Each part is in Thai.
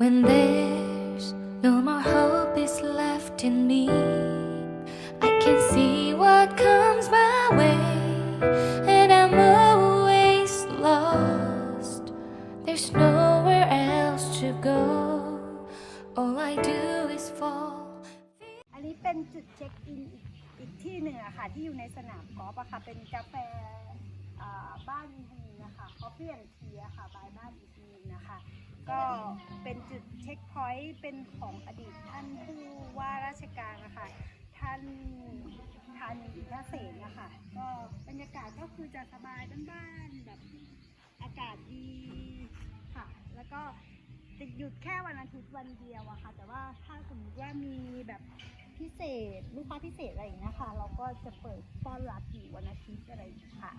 When there's no more hope is left in me, I can see what comes my way, and I'm always lost. There's nowhere else to go. All I do is fall. อันนี้เป็นจุดเช็คอินอีกอีกที่หนึ่งอะค่ะ ที่อยู่ในสนามกอล์ฟอะค่ะ เป็นกาแฟอ่าบ้านดีนะคะคอฟฟี่แอนทีอะค่ะบายบ้านดีนะคะ ก็เป็นจุดเช็คพอยต์เป็นของอดีตท่านผู้ว่าราชการนะคะท่านธานีอินทเสนนะคะก็บรรยากาศก็คือจะสบายบ้านๆแบบอากาศดีค่ะ แล้วก็จะหยุดแค่วันอาทิตย์วันเดียวอะค่ะ แต่ว่าถ้าสมมติว่ามีแบบพิเศษลูกค้าพิเศษอะไรอย่างเงี้ยค่ะ เราก็จะเปิดต้อนรับอยู่วันอาทิตย์อะไรอย่างเงี้ค่ะ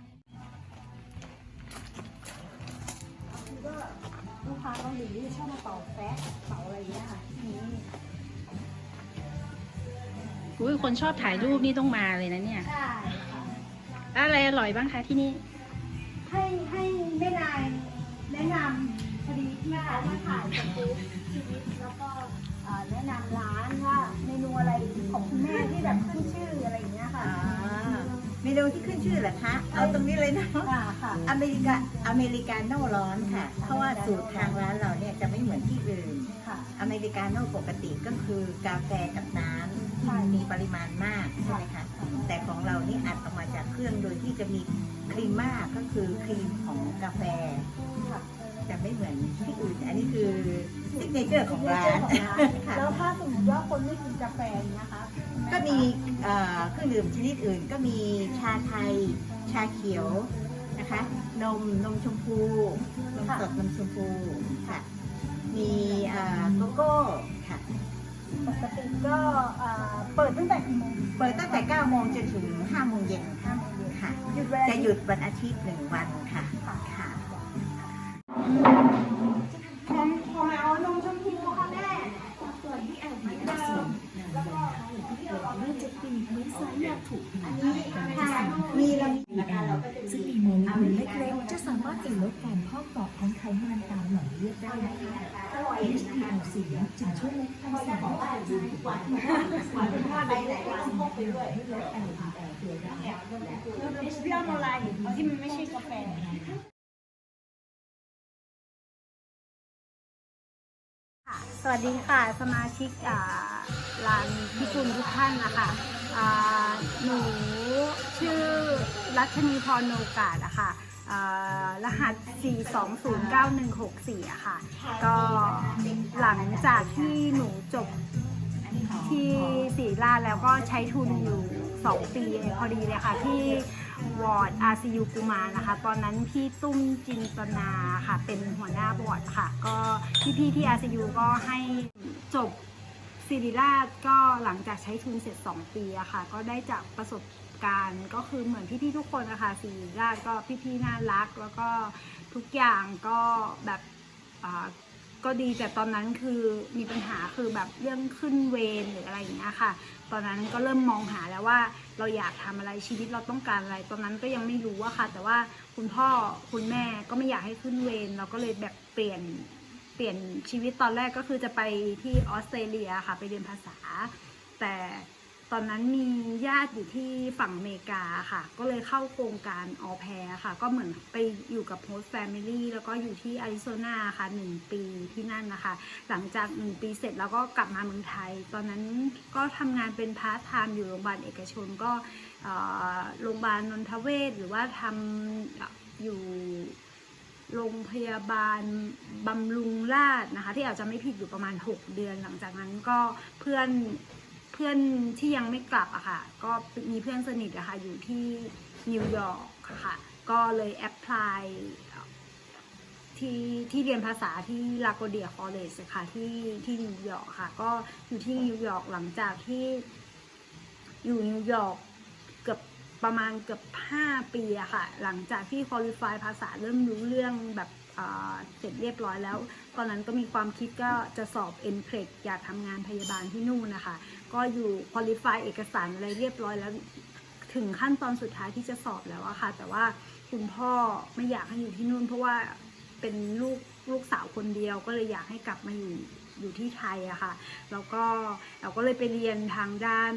คือก็ลูกค้าเกาหลีชอบมาเป่าแฟะเป่าอะไรอย่างเงี้ยค่ะที่นี่อุ้ยคนชอบถ่ายรูปนี่ต้องมาเลยนะเนี่ย ใช่ค่ะแล้วอะไรอร่อยบ้างคะที่นี่ ให้ให้แม่นายแนะนำพอดีที่เขามาถ่ายสกู๊ปชีวิตแล้วก็เอ่อแนะนำร้านว่าเมนูอะไรของคุณแม่ที่แบบขึ้นชื่ออะไรอย่างเงี้ยค่ะ อ่า เมนูที่ขึ้นชื่อเหรอคะ เอาตรงนี้เลยนะ ค่ะค่ะอเมริกาอเมริกาโน่ร้อนค่ะ เพราะว่าสูตรทางร้านเราเนี่ยจะไม่เหมือนที่อื่น ค่ะ อเมริกาโน่ปกติก็คือกาแฟกับน้ใช่ำ มีปริมาณมากใช่ไหมคะแต่ของเรานี่อัดออกมาจากเครื่องโดยที่จะมีครีมมากก็คือครีมของกาแฟค่ะจะไม่เหมือนที่อื่น อันนี้คือซิกเนเจอร์ของร้านค่ะแล้วถ้าสมมติว่าคนไม่กินกาแฟอย่างเงี้ยคะ ก็มีเอ่อเครื่องดื่มชนิดอื่น ก็มีชาไทย ชาเขียวนะคะ นมนมชมพูนมสดนมชมพูค่ะ มีเอ่อโกโก้ค่ะ ปกติก็เอ่อเปิดตั้งแต่กี่โมงเปิดตั้งแต่ 9 โมงจนถึง 5 โมงเย็นห้าโมงเย็นค่ะ หยุดเวลาจะหยุดวันอาทิตย์หนึ่งวันค่ะ ค่ะของของเอานมชมพูค่ะแม่ส่วนที่แอบเหมือนเดิมแล้วก็อันนี้ค่ะมีเรามีนะคะเราก็จะซึ่งมีมีโมเลกุลเล็กๆ จะสามารถเป็นลดการพอกดอกของไขมันตามหลอด เลือดได้นะคะ HDL4 จึงช่วยลดความเสี่ยงของการดื่มทุกวันให้ลด LDL ตัวได้เรื่องอะไรเอาที่มันไม่ใช่กาแฟค่ะสวัสดีค่ะ สมาชิกร้านพิกุลทุกท่านนะคะหนูชื่อรัชนีพรโนกาสอะค่ะอ่า รหัส 4209164 อะค่ะ ก็หลังจากที่หนูจบที่ศรีราชแล้วก็ใช้ทุนอยู่ 2 ปีพอดีเลยค่ะ ที่วอร์ด RCU กุมารนะคะ ตอนนั้นพี่ตุ้มจินตนาค่ะ เป็นหัวหน้าวอร์ดค่ะ ก็พี่ๆที่ RCU ก็ให้จบศิริราชก็หลังจากใช้ทุนเสร็จ 2 ปีอะค่ะ ก็ได้จากประสบ การณ์ก็คือเหมือนพี่ๆทุกคนนะคะศิริราชก็พี่ๆน่ารัก แล้วก็ทุกอย่างก็แบบก็ดีแต่ตอนนั้นคือมีปัญหาคือแบบเรื่องขึ้นเวรหรืออะไรอย่างเงี้ยค่ะ ตอนนั้นก็เริ่มมองหาแล้วว่าเราอยากทำอะไรชีวิตเราต้องการอะไร ตอนนั้นก็ยังไม่รู้อะค่ะ แต่ว่าคุณพ่อคุณแม่ก็ไม่อยากให้ขึ้นเวรเราก็เลยแบบเปลี่ยนเปลี่ยนชีวิตตอนแรกก็คือจะไปที่ออสเตรเลียค่ะ ไปเรียนภาษา แต่ ตอนนั้นมีญาติอยู่ที่ฝั่งอเมริกาค่ะ ก็เลยเข้าโครงการออแพรค่ะ ก็เหมือนไปอยู่กับโฮสต์แฟมิลี่แล้วก็อยู่ที่อาริโซนาค่ะหนึ่งปีที่นั่นนะคะ หลังจากหนึ่งปีเสร็จแล้วก็กลับมาเมืองไทย ตอนนั้นก็ทำงานเป็นพาร์ทไทม์อยู่โรงพยาบาลเอกชนก็โรงพยาบาลนนทเวศหรือว่าทำอยู่โรงพยาบาลบำรุงราษฎร์นะคะ ที่อาจจะไม่ผิดอยู่ประมาณ 6 เดือน หลังจากนั้นก็เพื่อน พื่อนที่ยังไม่กลับอะค่ะ ก็มีเพื่อนสนิทอะค่ะอยู่ที่นิวยอร์กค่ะ ก็เลยแอพพลายที่ที่เรียนภาษาที่ลาโกเดียคอเลจค่ะที่ที่นิวยอร์กค่ะ ก็อยู่ที่นิวยอร์กหลังจากที่อยู่นิวยอร์กเกือบประมาณเกือบ5ปีอะค่ะ หลังจากที่คุริฟายภาษาเริ่มรู้เรื่องแบบเสร็จเรียบร้อยแล้ว ตอนนั้นก็มีความคิดก็จะสอบ n c r e d อยากทำงานพยาบาลที่นู่นนะคะ ก็อยู่คุริฟายเอกสารอะไรเรียบร้อยแล้ว ถึงขั้นตอนสุดท้ายที่จะสอบแล้วอะค่ะ แต่ว่าคุณพ่อไม่อยากให้อยู่ที่นู่น เพราะว่าเป็นลูกลูกสาวคนเดียวก็เลยอยากให้กลับมาอยู่อยู่ที่ไทยอะค่ะแล้วก็เราก็เลยไปเรียนทางด้าน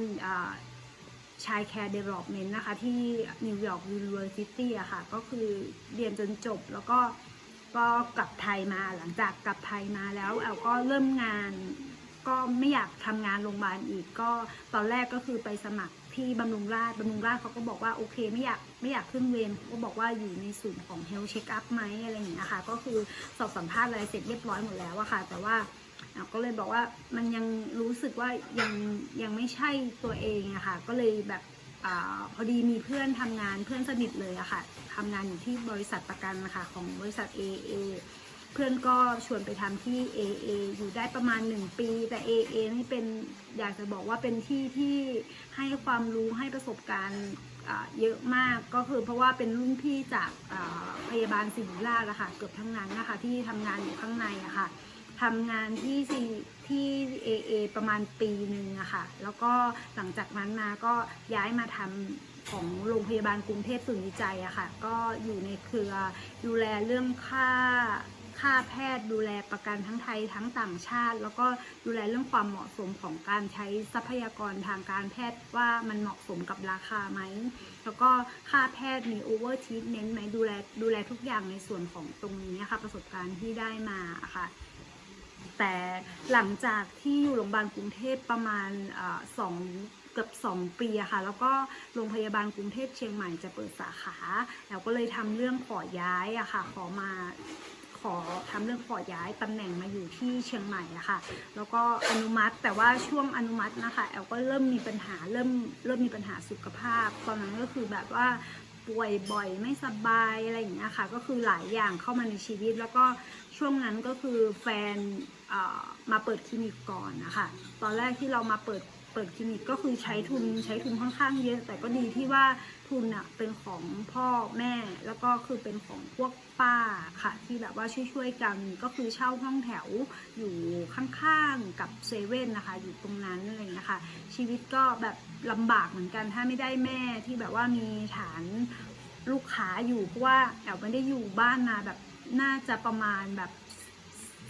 ชายแคร์เดเวล็อปเมนต์นะคะ ที่นิวยอร์กยูนิเวอร์ซิตี้อะค่ะ ก็คือเรียนจนจบแล้วก็ก็กลับไทยมาหลังจากกลับไทยมาแล้วแอลก็เริ่มงาน ก็ไม่อยากทำงานโรงพยาบาลอีกก็ตอนแรกก็คือไปสมัครที่บำรุงราษฎร์บำรุงราษฎร์เขาก็บอกว่าโอเคไม่อยากไม่อยากขึ้นเวรเขาก็บอกว่าอยู่ในศูนย์ของ Health Check Up ไหมอะไรอย่างเงี้ยค่ะ ก็คือสอบสัมภาษณ์อะไรเสร็จเรียบร้อยหมดแล้วอะค่ะ แต่ว่าก็เลยบอกว่ามันยังรู้สึกว่ายังยังไม่ใช่ตัวเองอะค่ะ ก็เลยแบบอพอดีมีเพื่อนทำงานเพื่อนสนิทเลยอะค่ะทำงานอยู่ที่บริษัทประกันนะคะของบริษัท AA เพื่อนก็ชวนไปทำที่ AA อยู่ได้ประมาณ 1 ปี แต่ AA นี่เป็นอยากจะบอกว่าเป็นที่ที่ให้ความรู้ให้ประสบการณ์เยอะมากก็คือเพราะว่าเป็นรุ่นพี่จากพยาบาลศิริราชอะค่ะเกือบทั้งนั้นนะคะที่ทำงานอยู่ข้างในอะค่ะทำงานที่ซีที่ AA ประมาณปีหนึ่งอะค่ะแล้วก็หลังจากนั้นมาก็ย้ายมาทำของโรงพยาบาลกรุงเทพศูนย์วิจัยอะค่ะก็อยู่ในเครือดูแลเรื่องค่า ค่าแพทย์ดูแลประกันทั้งไทยทั้งต่างชาติ แล้วก็ดูแลเรื่องความเหมาะสมของการใช้ทรัพยากรทางการแพทย์ว่ามันเหมาะสมกับราคาไหม แล้วก็ค่าแพทย์มี over treatment ไหมดูแลดูแลทุกอย่างในส่วนของตรงนี้ค่ะประสบการณ์ที่ได้มาค่ะแต่หลังจากที่อยู่โรงพยาบาลกรุงเทพประมาณอสองเกือบสองปีอะค่ะ แล้วก็โรงพยาบาลกรุงเทพเชียงใหม่จะเปิดสาขา แล้วก็เลยทำเรื่องขอย้ายอะค่ะ ขอมา ขอทำเรื่องขอย้ายตำแหน่งมาอยู่ที่เชียงใหม่อะค่ะ แล้วก็อนุมัติแต่ว่าช่วงอนุมัตินะคะแอลก็เริ่มมีปัญหาเริ่มเริ่มมีปัญหาสุขภาพ ตอนนั้นก็คือแบบว่าป่วยบ่อยไม่สบายอะไรอย่างเงี้ยค่ะก็คือหลายอย่างเข้ามาในชีวิต แล้วก็ช่วงนั้นก็คือแฟนมาเปิดคลินิกก่อนนะคะตอนแรกที่เรามาเปิด เปิดคลินิกก็คือใช้ทุนใช้ทุนค่อนข้างเยอะ แต่ก็ดีที่ว่าทุนอะเป็นของพ่อแม่ แล้วก็คือเป็นของพวกป้าค่ะ ที่แบบว่าช่วยๆกันก็คือเช่าห้องแถวอยู่ข้างๆกับเซเว่นนะคะ อยู่ตรงนั้นอะไรอย่างเงี้ยค่ะชีวิตก็แบบลำบากเหมือนกันถ้าไม่ได้แม่ที่แบบว่ามีฐานลูกค้าอยู่เพราะว่าแอลไม่ได้อยู่บ้านมาแบบน่าจะประมาณแบบส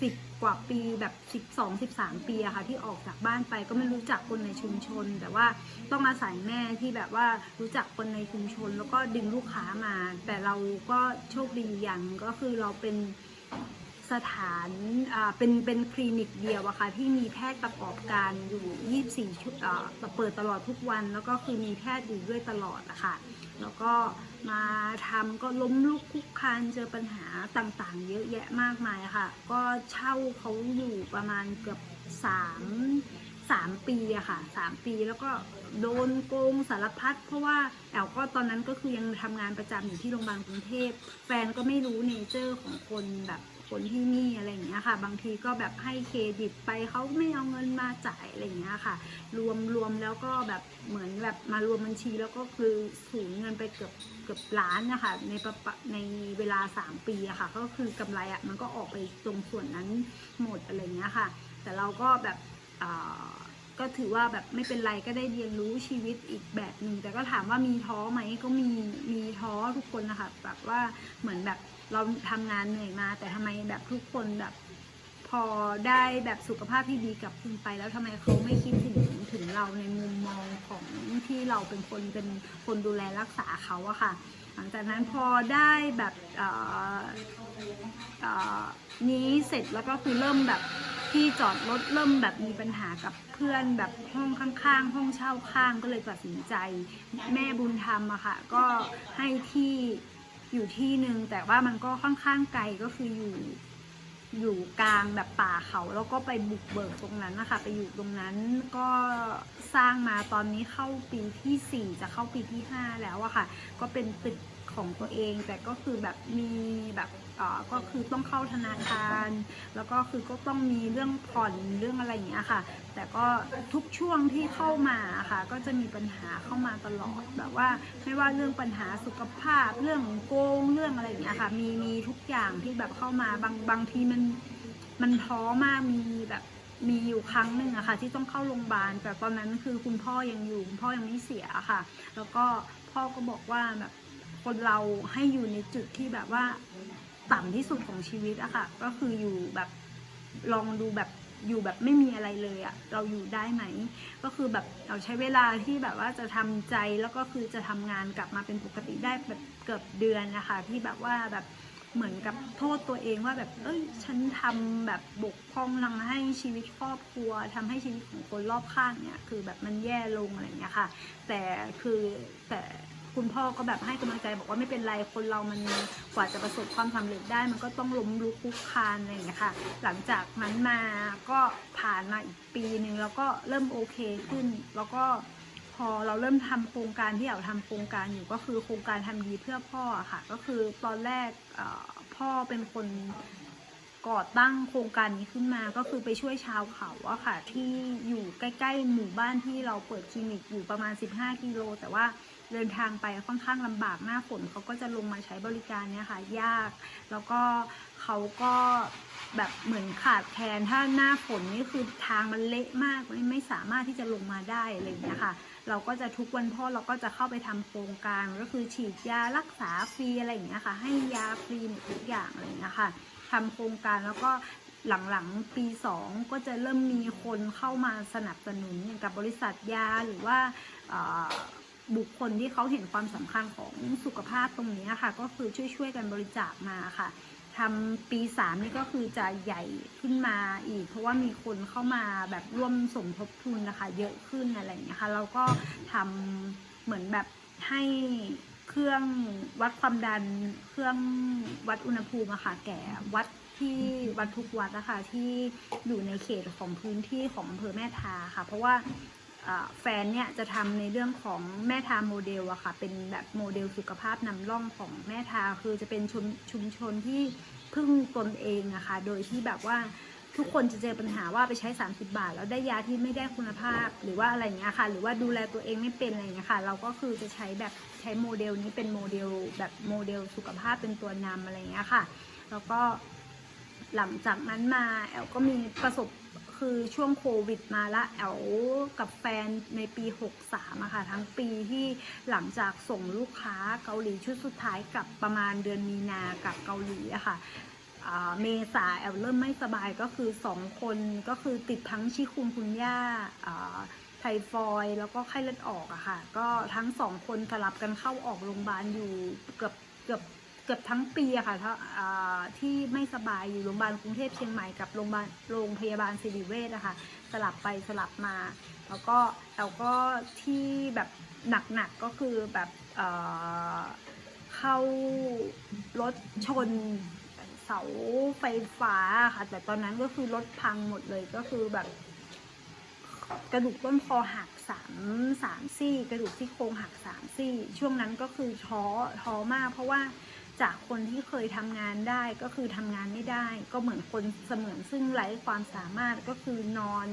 สิบกว่าปีแบบสิบสองสิบสามปีอะค่ะที่ออกจากบ้านไปก็ไม่รู้จักคนในชุมชน แต่ว่าต้องอาศัยแม่ที่แบบว่ารู้จักคนในชุมชน แล้วก็ดึงลูกค้ามา แต่เราก็โชคดีอย่างก็คือเราเป็น สถานเป็นเป็นคลินิกเดียวอะค่ะที่มีแพทย์ประกอบการอยู่ 24 ชั่วอ่าเปิดตลอดทุกวัน แล้วก็คือมีแพทย์อยู่ด้วยตลอดอะค่ะแล้วก็มาทำก็ล้มลุกคุกคานเจอปัญหาต่างๆ เยอะแยะมากมายค่ะ ก็เช่าเขาอยู่ประมาณเกือบ3 3ปีอะค่ะ3ปีแล้วก็โดนโกงสารพัดเพราะว่าแอลก็ตอนนั้นก็คือยังทำงานประจำอยู่ที่โรงพยาบาลกรุงเทพ แฟนก็ไม่รู้เนเจอร์ของคนแบบ คนที่นี่อะไรอย่างเงี้ยค่ะ บางทีก็แบบให้เครดิตไปเขาไม่เอาเงินมาจ่ายอะไรอย่างเงี้ยค่ะ รวมรวมแล้วก็แบบเหมือนแบบมารวมบัญชีแล้วก็คือสูญเงินไปเกือบเกือบล้านนะคะในประปะในเวลา 3 ปีอะค่ะ ก็คือกำไรอะมันก็ออกไปตรงส่วนนั้นหมดอะไรเงี้ยค่ะ แต่เราก็แบบก็ถือว่าแบบไม่เป็นไรก็ได้เรียนรู้ชีวิตอีกแบบหนึ่งแต่ก็ถามว่ามีท้อไหมก็มีมีท้อทุกคนนะคะแบบว่าเหมือนแบบ เราทำงานเหนื่อยมา แต่ทำไมแบบทุกคนแบบ พอได้แบบสุขภาพที่ดีกับคืนไป แล้วทำไมเขาไม่คิดถึงถึงเราในมุมมองของที่เราเป็นคนเป็นคนดูแลรักษาเขาอะค่ะ หลังจากนั้นพอได้แบบนี้เสร็จแล้วก็คือเริ่มแบบที่จอดรถเริ่มแบบมีปัญหากับเพื่อนแบบห้องข้างๆ ห้องเช่าข้างก็เลยตัดสินใจ แม่บุญธรรมอะค่ะ ก็ให้ที่ อยู่ที่หนึ่งแต่ว่ามันก็ค่อนข้างไกลก็คืออยู่อยู่กลางแบบป่าเขาแล้วก็ไปบุกเบิกตรงนั้นนะคะ ไปอยู่ตรงนั้นก็สร้างมาตอนนี้เข้าปีที่สี่จะเข้าปีที่ห้าแล้วอะค่ะ ก็เป็นตึก ของตัวเอง แต่ก็คือแบบมีแบบอ่อก็คือต้องเข้าธนาคาร แล้วก็คือก็ต้องมีเรื่องผ่อนเรื่องอะไรอย่างเงี้ยค่ะ แต่ก็ทุกช่วงที่เข้ามาค่ะ ก็จะมีปัญหาเข้ามาตลอดแบบว่าไม่ว่าเรื่องปัญหาสุขภาพ เรื่องโกงเรื่องอะไรอย่างเงี้ยค่ะ มีมีทุกอย่างที่แบบเข้ามาบางบางทีมันมันท้อมากมีแบบมีอยู่ครั้งหนึ่งอะค่ะ ที่ต้องเข้าโรงพยาบาลแต่ตอนนั้นคือคุณพ่อยังอยู่คุณพ่อยังไม่เสียค่ะ แล้วก็พ่อก็บอกว่าแบบ คนเราให้อยู่ในจุดที่แบบว่าต่ำที่สุดของชีวิตอะค่ะ ก็คืออยู่แบบลองดูแบบอยู่แบบไม่มีอะไรเลยอะเราอยู่ได้ไหม ก็คือแบบเราใช้เวลาที่แบบว่าจะทำใจแล้วก็คือจะทำงานกลับมาเป็นปกติได้แบบเกือบเดือนนะคะที่แบบว่าแบบเหมือนกับโทษตัวเองว่าแบบเอ้ยฉันทำแบบบกพร่องทำให้ชีวิตครอบครัวทำให้ชีวิตของคนรอบข้างเนี่ยคือแบบมันแย่ลงอะไรอย่างเงี้ยค่ะ แต่คือแต่ คุณพ่อก็แบบให้กำลังใจบอกว่าไม่เป็นไรคนเรามันกว่าจะประสบความสำเร็จได้ มันก็ต้องล้มลุกคลุกคลานอะไรอย่างเงี้ยค่ะ หลังจากนั้นมาก็ผ่านมาอีกปีหนึ่งแล้วก็เริ่มโอเคขึ้น แล้วก็พอเราเริ่มทำโครงการที่เราทำโครงการอยู่ก็คือโครงการทำดีเพื่อพ่อค่ะ ก็คือตอนแรกพ่อเป็นคนก่อตั้งโครงการนี้ขึ้นมาก็คือไปช่วยชาวเขาอะค่ะ ที่อยู่ใกล้ ๆ หมู่บ้านที่เราเปิดคลินิกอยู่ประมาณ 15 กิโล แต่ว่า เดินทางไปค่อนข้างลำบากหน้าฝนเขาก็จะลงมาใช้บริการเนี่ยค่ะ ยาก แล้วก็เขาก็แบบเหมือนขาดแคลนถ้าหน้าฝนนี่คือทางมันเละมากไม่ไม่สามารถที่จะลงมาได้อะไรอย่างเงี้ยค่ะ เราก็จะทุกวันพ่อเราก็จะเข้าไปทำโครงการก็คือฉีดยารักษาฟรีอะไรอย่างเงี้ยค่ะ ให้ยาฟรีทุกอย่างอะไรอย่างเงี้ยค่ะทำโครงการแล้วก็หลังๆปีสองก็จะเริ่มมีคนเข้ามาสนับสนุนอย่างกับบริษัทยาหรือว่า บุคคลที่เขาเห็นความสำคัญของสุขภาพตรงนี้ค่ะ ก็คือช่วยๆกันบริจาคมาค่ะทำปีสามนี่ก็คือจะใหญ่ขึ้นมาอีก เพราะว่ามีคนเข้ามาแบบร่วมสมทบทุนนะคะ เยอะขึ้นอะไรอย่างเงี้ยค่ะเราก็ทำเหมือนแบบให้เครื่องวัดความดัน เครื่องวัดอุณหภูมิอะค่ะแก่วัดที่วัดทุกวัดนะคะที่อยู่ในเขตของพื้นที่ของอำเภอแม่ทาค่ะ เพราะว่า แฟนเนี่ยจะทำในเรื่องของแม่ทาโมเดลอะค่ะ เป็นแบบโมเดลสุขภาพนำร่องของแม่ทาคือจะเป็นชุมชุมชนที่พึ่งตนเองอะค่ะ โดยที่แบบว่าทุกคนจะเจอปัญหาว่าไปใช้ 30 บาท แล้วได้ยาที่ไม่ได้คุณภาพหรือว่าอะไรเงี้ยค่ะ หรือว่าดูแลตัวเองไม่เป็นอะไรเงี้ยค่ะ เราก็คือจะใช้แบบใช้โมเดลนี้เป็นโมเดลแบบโมเดลสุขภาพเป็นตัวนำอะไรเงี้ยค่ะ แล้วก็หลังจากนั้นมาแอลก็มีประสบ คือช่วงโควิดมาละแอลกับแฟนในปี 63อะค่ะ ทั้งปีที่หลังจากส่งลูกค้าเกาหลีชุดสุดท้ายกลับประมาณเดือนมีนากับเกาหลีอะค่ะเมษาแอลเริ่มไม่สบายก็คือสองคนก็คือติดทั้งชิคุนคุณย่าไทฟอยแล้วก็ไข้เลือดออกอะค่ะ ก็ทั้งสองคนสลับกันเข้าออกโรงพยาบาลอยู่เกือบเกือบ เกือบทั้งปีอะค่ะที่ไม่สบายอยู่โรงพยาบาลกรุงเทพเชียงใหม่กับโรงพยาบาลโรงพยาบาลศิริเวชอะค่ะสลับไปสลับมา แล้วก็แล้วก็ที่แบบหนักๆก็คือแบบเเข้ารถชนเสาไฟฟ้าค่ะ แต่ตอนนั้นก็คือรถพังหมดเลยก็คือแบบกระดูกต้นคอหักสามสามซี่ กระดูกซี่โครงหักสามซี่ ช่วงนั้นก็คือท้อท้อมากเพราะว่า จากคนที่เคยทำงานได้ก็คือทำงานไม่ได้ ก็เหมือนคนเสมือนซึ่งไร้ความสามารถก็คือนอน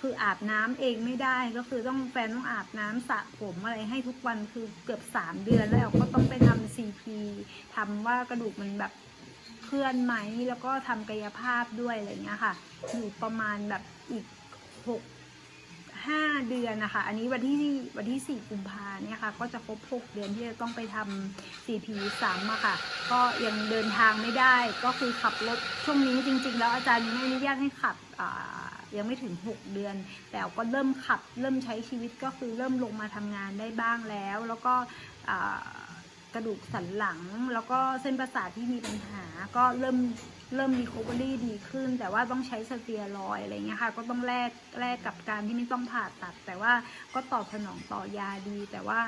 คืออาบน้ำเองไม่ได้ ก็คือต้องแฟนต้องอาบน้ำสระผมอะไรให้ทุกวันคือเกือบสามเดือนแล้วก็ต้องไปทำซีพีทำว่ากระดูกมันแบบเคลื่อนไหมแล้วก็ทำกายภาพด้วยอะไรเงี้ยค่ะ อยู่ประมาณแบบอีกหก ห้าเดือนนะคะ อันนี้วันที่วันที่สี่กุมภาเนี่ยค่ะ ก็จะครบหกเดือนที่จะต้องไปทำ CP ซ้ำอะค่ะ ก็ยังเดินทางไม่ได้ ก็คือขับรถช่วงนี้จริง ๆ แล้วอาจารย์ไม่อนุญาตให้ขับอ่ายังไม่ถึง 6 เดือน แต่ก็เริ่มขับ เริ่มใช้ชีวิตก็คือเริ่มลงมาทำงานได้บ้างแล้ว แล้วก็กระดูกสันหลัง แล้วก็เส้นประสาทที่มีปัญหา ก็เริ่ม เริ่มรีค o เวอรี่ดีขึ้น แต่ว่าต้องใช้สเตียรอยอะไรเงี้ยค่ะ ก็ต้องแลกแลกกับการที่ไม่ต้องผ่าตัด แต่ว่าก็ตอบสนองต่อยาดี แต่ว่า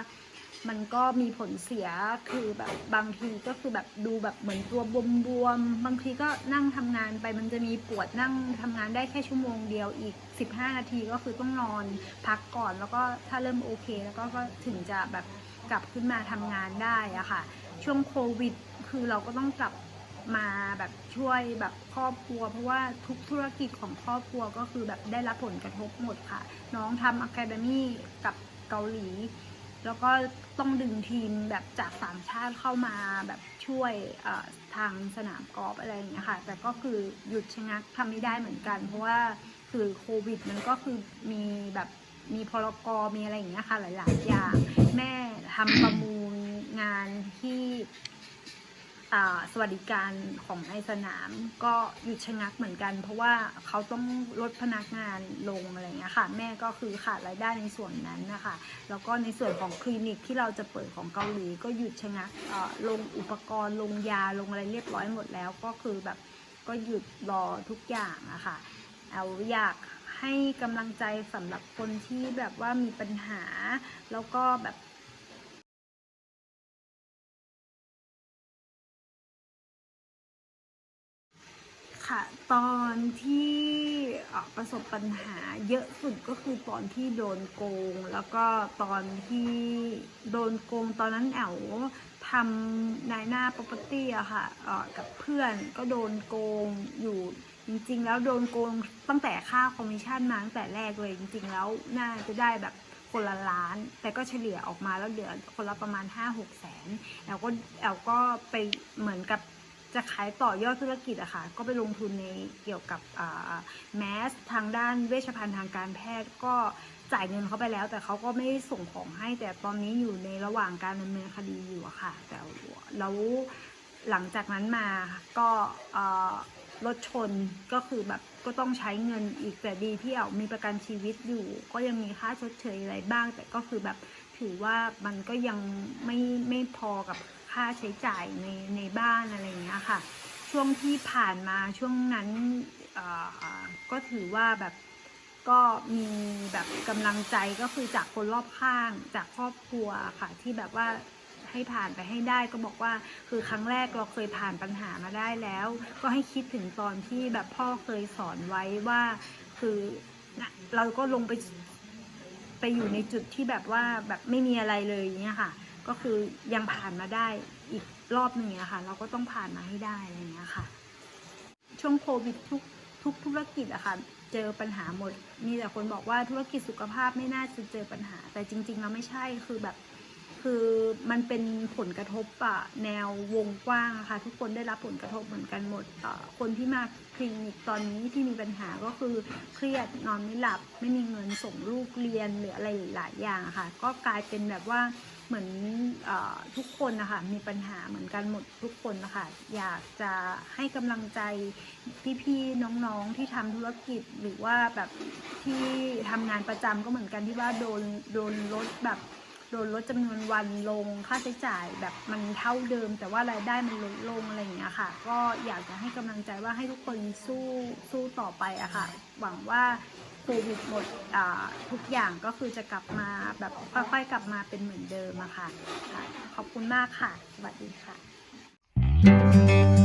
มันก็มีผลเสียคือแบบบางทีก็คือแบบดูแบบเหมือนตัวบวมๆบางทีก็นั่งทำงานไปมันจะมีปวดนั่งทำงานได้แค่ชั่วโมงเดียวอีก 15 นาทีก็คือต้องนอนพักก่อนแล้วก็ถ้าเริ่มโอเค แล้วก็ก็ถึงจะแบบกลับขึ้นมาทำงานได้อะค่ะ ช่วงโควิด คือเราก็ต้องกลับมาแบบ ช่วยแบบครอบครัว เพราะว่าทุกธุรกิจของครอบครัวก็คือแบบได้รับผลกระทบหมดค่ะ น้องทำอะคาเดมี่กับเกาหลี แล้วก็ต้องดึงทีมแบบจากสามชาติเข้ามาแบบช่วยทางสนามกอล์ฟอะไรอย่างเงี้ยค่ะ แต่ก็คือหยุดชะงักทำไม่ได้เหมือนกัน เพราะว่าคือโควิด มันก็คือมีแบบมีพรกมีอะไรอย่างเงี้ยค่ะ หลาย ๆ อย่าง แม่ทำประมูลงานที่ สวัสดิการของในสนามก็หยุดชะงักเหมือนกัน เพราะว่าเขาต้องลดพนักงานลงอะไรเงี้ยค่ะ แม่ก็คือขาดรายได้ในส่วนนั้นนะคะแล้วก็ในส่วนของคลินิกที่เราจะเปิดของเกาหลีก็หยุดชะงักลงอุปกรณ์ลงยาลงอะไรเรียบร้อยหมดแล้ว ก็คือแบบก็หยุดรอทุกอย่างอะค่ะเอาอยากให้กำลังใจสำหรับคนที่แบบว่ามีปัญหา แล้วก็แบบ ค่ะ ตอนที่ประสบปัญหาเยอะสุดก็คือตอนที่โดนโกง แล้วก็ตอนที่โดนโกงตอนนั้นแอวทำนายหน้า property อะค่ะกับเพื่อนก็โดนโกงอยู่จริง ๆ แล้วโดนโกงตั้งแต่ค่าคอมมิชชั่นมาตั้งแต่แรกเลยจริง ๆ แล้วน่าจะได้แบบคนละล้าน แต่ก็เฉลี่ยออกมาแล้วเหลือคนละประมาณ 5-6แสนแอลก็แอลก็ไปเหมือนกับ จะขายต่อยอดธุรกิจอะค่ะก็ไปลงทุนในเกี่ยวกับแมสทางด้านเวชภัณฑ์ทางการแพทย์ก็จ่ายเงินเขาไปแล้ว แต่เขาก็ไม่ส่งของให้แต่ตอนนี้อยู่ในระหว่างการดำเนินคดีอยู่อะค่ะ แต่แล้วหลังจากนั้นมาก็รถชนก็คือแบบก็ต้องใช้เงินอีกแต่ดีที่เอามีประกันชีวิตอยู่ ก็ยังมีค่าชดเชยอะไรบ้าง แต่ก็คือแบบถือว่ามันก็ยังไม่ไม่พอกับ ค่าใช้จ่ายในในบ้านอะไรอย่างเงี้ยค่ะ ช่วงที่ผ่านมาช่วงนั้นก็ถือว่าแบบก็มีแบบกำลังใจก็คือจากคนรอบข้างจากครอบครัวค่ะที่แบบว่าให้ผ่านไปให้ได้ก็บอกว่าคือครั้งแรกเราเคยผ่านปัญหามาได้แล้ว ก็ให้คิดถึงตอนที่แบบพ่อเคยสอนไว้ว่าคือเราก็ลงไปไปอยู่ในจุดที่แบบว่าแบบไม่มีอะไรเลยอย่างเงี้ยค่ะ ก็คือยังผ่านมาได้อีกรอบหนึ่งอะค่ะ เราก็ต้องผ่านมาให้ได้อะไรเงี้ยค่ะ ช่วงโควิดทุกทุกธุรกิจอะค่ะ เจอปัญหาหมด มีแต่คนบอกว่าธุรกิจสุขภาพไม่น่าจะเจอปัญหา แต่จริงๆแล้วไม่ใช่คือแบบคือมันเป็นผลกระทบอะแนววงกว้างอะค่ะ ทุกคนได้รับผลกระทบเหมือนกันหมดคนที่มาคลินิกตอนนี้ที่มีปัญหาก็คือเครียดนอนไม่หลับ ไม่มีเงินส่งลูกเรียนหรืออะไรหลายอย่างะค่ะ ก็กลายเป็นแบบว่า เหมือนออทุกคนนะคะมีปัญหาเหมือนกันหมดทุกคนนะคะอยากจะให้กำลังใจพี่ๆน้องๆที่ทำธุรกิจหรือว่าแบบที่ทำงานประจำก็เหมือนกันที่ว่าโดนโดนลดแบบโดนลดจำนวนวันลงค่าใช้จ่ายแบบมันเท่าเดิม แต่ว่ารายได้มันลดลงอะไรอย่างเงี้ยค่ะ ก็อยากจะให้กำลังใจว่าให้ทุกคนสู้สู้ต่อไปอะค่ะ หวังว่า โควิดหมดทุกอย่างก็คือจะกลับมาแบบค่อยๆกลับมาเป็นเหมือนเดิมอะค่ะค่ะขอบคุณมากค่ะ สวัสดีค่ะ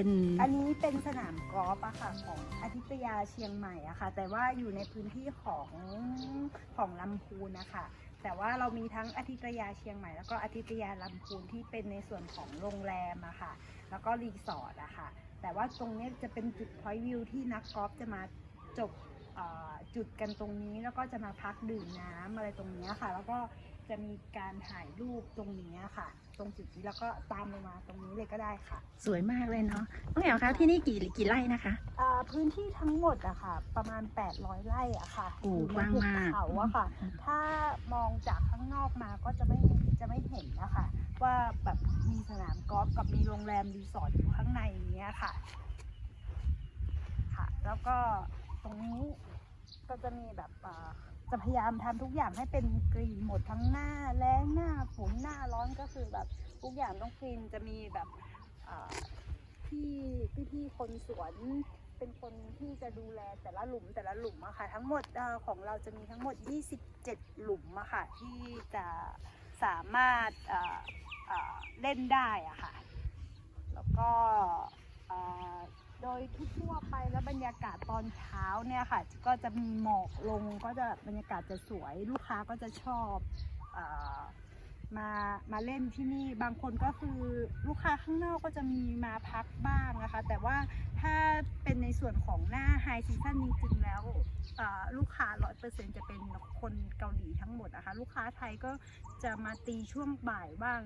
เป็น อันนี้เป็นสนามกอล์ฟอะค่ะของอาทิตยาเชียงใหม่อะค่ะ แต่ว่าอยู่ในพื้นที่ของของลำพูนนะคะแต่ว่าเรามีทั้งอาทิตยาเชียงใหม่แล้วก็อาทิตยาลำพูนที่เป็นในส่วนของโรงแรมอะค่ะ แล้วก็รีสอร์ทอะค่ะ แต่ว่าตรงนี้จะเป็นจุดพอยต์วิวที่นักกอล์ฟจะมาจบจุดกันตรงนี้แล้วก็จะมาพักดื่มน้ำอะไรตรงนี้ค่ะ แล้วก็ จะมีการถ่ายรูปตรงนี้ค่ะ ตรงจุดนี้แล้วก็ตามลงมาตรงนี้เลยก็ได้ค่ะสวยมากเลยเนาะน้องแอลคะที่นี่กี่กี่ไร่นะคะ อ่าพื้นที่ทั้งหมดอะค่ะ ประมาณ 800 ไร่อะค่ะโอ้ยู่ในกว้างมากหุบเขาอะค่ะ ถ้ามองจากข้างนอกมาก็จะไม่จะไม่เห็นนะคะว่าแบบมีสนามกอล์ฟกับมีโรงแรมรีสอร์ทอยู่ข้างในอย่างเงี้ยค่ะ ค่ะ แล้วก็ตรงนี้ ก็จะมีแบบจะพยายามทำทุกอย่างให้เป็นกรีนหมดทั้งหน้าแล้งหน้าฝนหน้าร้อนก็คือแบบทุกอย่างต้องกรีนจะมีแบบที่พี่พี่คนสวนเป็นคนที่จะดูแลแต่ละหลุมแต่ละหลุมอะค่ะ ทั้งหมดอของเราจะมีทั้งหมด 27 หลุมอะค่ะ ที่จะสามารถเล่นได้อะค่ะ แล้วก็ โดยทั่วไปแล้วบรรยากาศตอนเช้าเนี่ยค่ะ ก็จะมีหมอกลงก็จะบรรยากาศจะสวยลูกค้าก็จะชอบอมามาเล่นที่นี่บางคนก็คือลูกค้าข้างนอกก็จะมีมาพักบ้างนะคะ แต่ว่าถ้าเป็นในส่วนของหน้าไฮซีซันจริงๆแล้วลูกค้าร้อยเปอร์เซ็นจะเป็นคนเกาหลีทั้งหมดนะคะลูกค้าไทยก็จะมาตีช่วงบ่ายบ้าง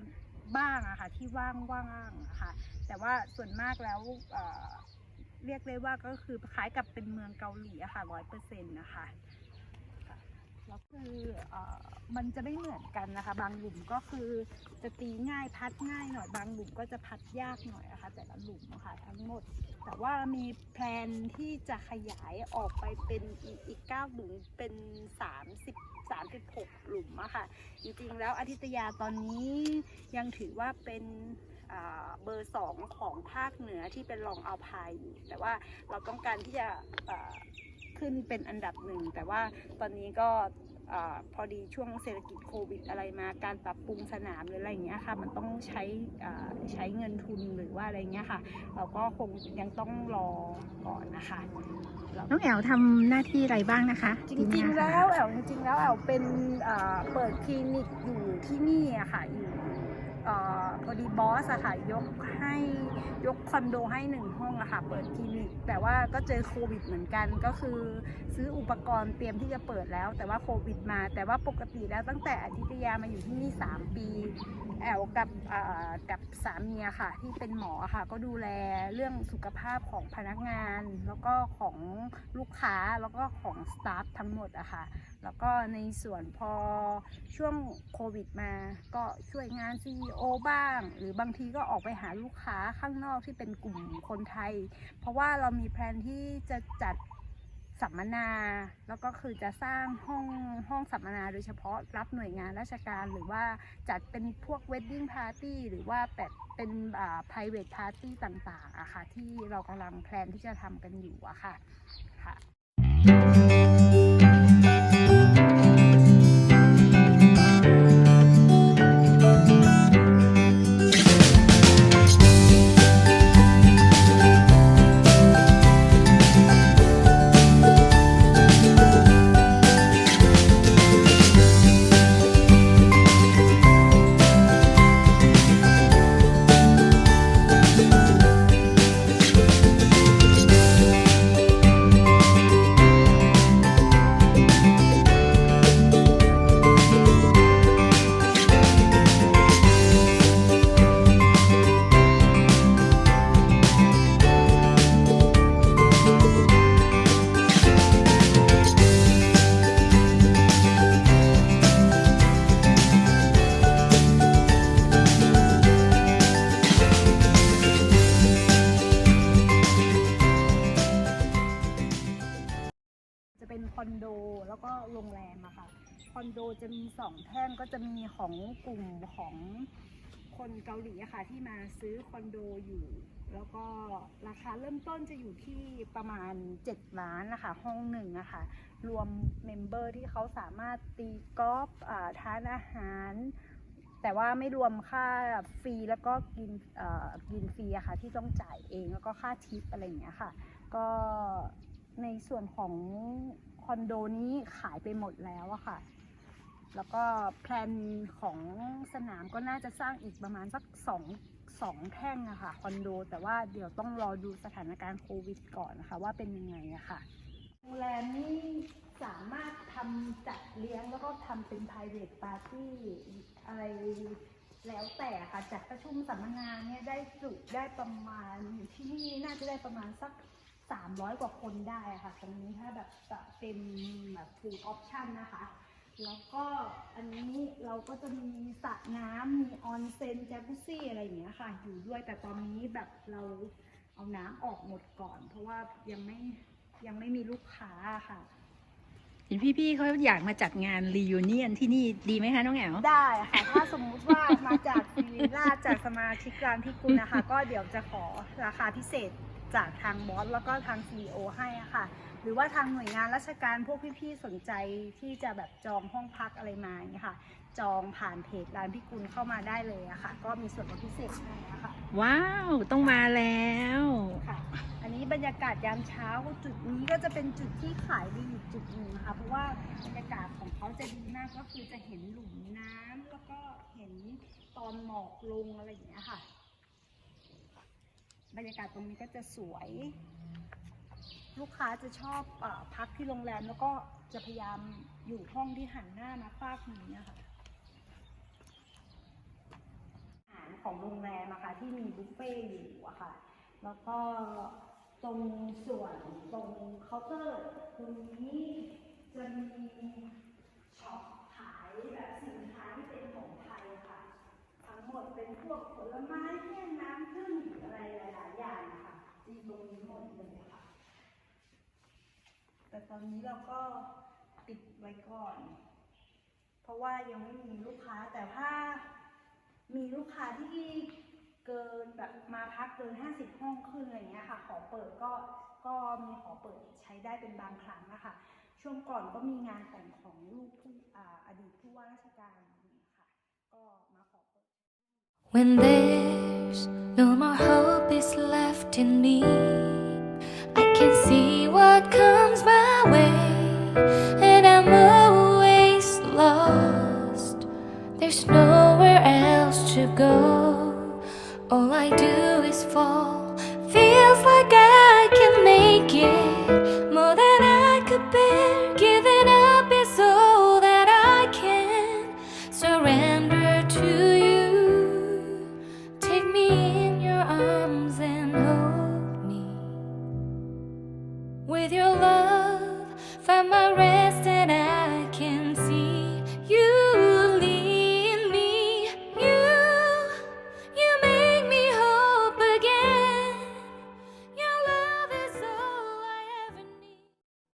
บ้างอะค่ะที่ว่างว่างๆอะค่ะแต่ว่าส่วนมากแล้ว เรียกได้ว่าก็คือคล้ายกับเป็นเมืองเกาหลีอะค่ะร้อยเปอร์เซ็นต์นะคะแล้วคืออมันจะไม่เหมือนกันนะคะ บางหลุมก็คือจะตีง่ายพัดง่ายหน่อยบางหลุมก็จะพัดยากหน่อยนะคะแต่ละหลุมะค่ะทั้งหมด แต่ว่ามีแพลนที่จะขยายออกไปเป็นอีกอีกเก้าหลุมเป็น30 36หลุมอะค่ะจริงๆแล้วอาทิตยาตอนนี้ยังถือว่าเป็น เบอร์สองของภาคเหนือที่เป็นรองอัลพายอยู่แต่ว่าเราต้องการที่จะอ่าขึ้นเป็นอันดับหนึ่ง แต่ว่าตอนนี้ก็อาพอดีช่วงเศรษฐกิจโควิดอะไรมาการปรับปรุงสนามหรืออะไรอย่างเงี้ยค่ะ มันต้องใช้อ่าใช้เงินทุนหรือว่าอะไรเงี้ยค่ะ เราก็คงยังต้องรอก่อนนะคะน้องแอลทำหน้าที่อะไรบ้างนะคะ จริงๆแล้วแอลจริงๆแล้วแอลเป็นเอ่อเปิดคลินิกอยู่ที่นี่อะค่ะอยู่เอ่อ พอดีบอสอะค่ะยกให้ยกคอนโดให้หนึ่งห้องอะค่ะเปิดคลินิกแต่ว่าก็เจอโควิดเหมือนกันก็คือซื้ออุปกรณ์เตรียมที่จะเปิดแล้ว แต่ว่าโควิดมา แต่ว่าปกติแล้วตั้งแต่อาทิตยามาอยู่ที่นี่ 3 ปี แอลกับกับสามีอะค่ะ ที่เป็นหมอค่ะ ก็ดูแลเรื่องสุขภาพของพนักงาน แล้วก็ของลูกค้าแล้วก็ของสตาฟทั้งหมดอะค่ะ แล้วก็ในส่วนพอช่วงโควิดมาก็ช่วยงาน CEO บ้าง หรือบางทีก็ออกไปหาลูกค้าข้างนอกที่เป็นกลุ่มคนไทย เพราะว่าเรามีแพลนที่จะจัดสัมมนา แล้วก็คือจะสร้างห้องห้องสัมมนาโดยเฉพาะรับหน่วยงานราชการหรือว่าจัดเป็นพวก wedding party หรือว่าแบบเป็นอ่า private party ต่างๆอะค่ะที่เรากำลังแพลนที่จะทำกันอยู่อะค่ะค่ะ จะมีสองแท่งก็จะมีของกลุ่มของคนเกาหลีอะค่ะที่มาซื้อคอนโดอยู่ แล้วก็ราคาเริ่มต้นจะอยู่ที่ประมาณ 7 ล้านนะคะห้องหนึ่งอะค่ะรวมเมมเบอร์ที่เขาสามารถตีกอล์ฟอ่าทานอาหาร แต่ว่าไม่รวมค่าฟรีแล้วก็กินกินฟรีอะค่ะที่ต้องจ่ายเองแล้วก็ค่าทิปอะไรอย่างเงี้ยค่ะ ก็ในส่วนของคอนโดนี้ขายไปหมดแล้วอะค่ะ แล้วก็แพลนของสนามก็น่าจะสร้างอีกประมาณสักสองสองแท่งอะค่ะคอนโด แต่ว่าเดี๋ยวต้องรอดูสถานการณ์โควิดก่อนนะคะ ว่าเป็นยังไงอะค่ะโรงแรมนี่สามารถทำจัดเลี้ยงแล้วก็ทำเป็น private party อะไรแล้วแต่ค่ะ จัดประชุมสัมมนาเนี่ยได้จุได้ประมาณที่นี่น่าจะได้ประมาณสัก 300 กว่าคนได้ค่ะตรงนี้ถ้าแบบเต็มแบบ full option นะคะ แล้วก็อันนี้เราก็จะมีสระน้ำมีออนเซ็นจากุซี่อะไรอย่างเงี้ยค่ะ อยู่ด้วยแต่ตอนนี้แบบเราเอาน้ำออกหมดก่อน เพราะว่ายังไม่ยังไม่มีลูกค้าค่ะ เห็นพี่ๆเขาอยากมาจัดงานรี u n เนียนที่นี่ดีไหมคะน้องแอลได้ค่ะ ถ้าสมมุติว่ามาจากซีวิลล่าจากสมาชิกร้านพี่กุลนะคะ ก็เดี๋ยวจะขอราคาพิเศษ จากทางบอสแล้วก็ทาง CEO ให้อะค่ะ หรือว่าทางหน่วยงานราชการพวกพี่ๆสนใจที่จะแบบจองห้องพักอะไรมาอย่างเงี้ยค่ะ จองผ่านเพจร้านพี่กุลเข้ามาได้เลยอะค่ะ ก็มีส่วนลดพิเศษให้อะค่ะว้าวต้องมาแล้ว ค่ะ อันนี้บรรยากาศยามเช้าจุดนี้ก็จะเป็นจุดที่ขายดีอีกจุดหนึ่งนะคะเพราะว่าบรรยากาศของเขาจะดีมากก็คือจะเห็นหลุมน้ำแล้วก็เห็นตอนหมอกลงอะไรอย่างเงี้ยค่ะ บรรยากาศตรงนี้ก็จะสวย ลูกค้าจะชอบอพักที่โรงแรมแล้วก็จะพยายามอยู่ห้องที่หันหน้ามาฟากนี้อะค่ะอาหารของโรงแรมอะคะที่มีบุฟเฟ่ต์อยู่อะค่ะ แล้วก็ตรงส่วนตรงเคาน์เตอร์ตรงนี้จะมีช็อปขายแบบสินค้าที่เป็นของไทยค่ะ ทั้งหมดเป็นพวกผลไม้แห้งน้ำผึ้งอะไรหลายๆอย่างนะคะมีตรงนี้หมดเลยค่ะ แต่ตอนนี้เราก็ปิดไว้ก่อน เพราะว่ายังไม่มีลูกค้าแต่ถ้ามีลูกค้าที่เกินแบบมาพักเกิน 50 ห้องขึ้นอะไรเงี้ยค่ะ ขอเปิดก็ก็มีขอเปิดใช้ได้เป็นบางครั้งนะคะช่วงก่อนก็มีงานแต่งของลูกผู้อ่าอดีตผู้ว่าราชการค่ะก็มาขอเปิด When there's no more hope is left in me, go.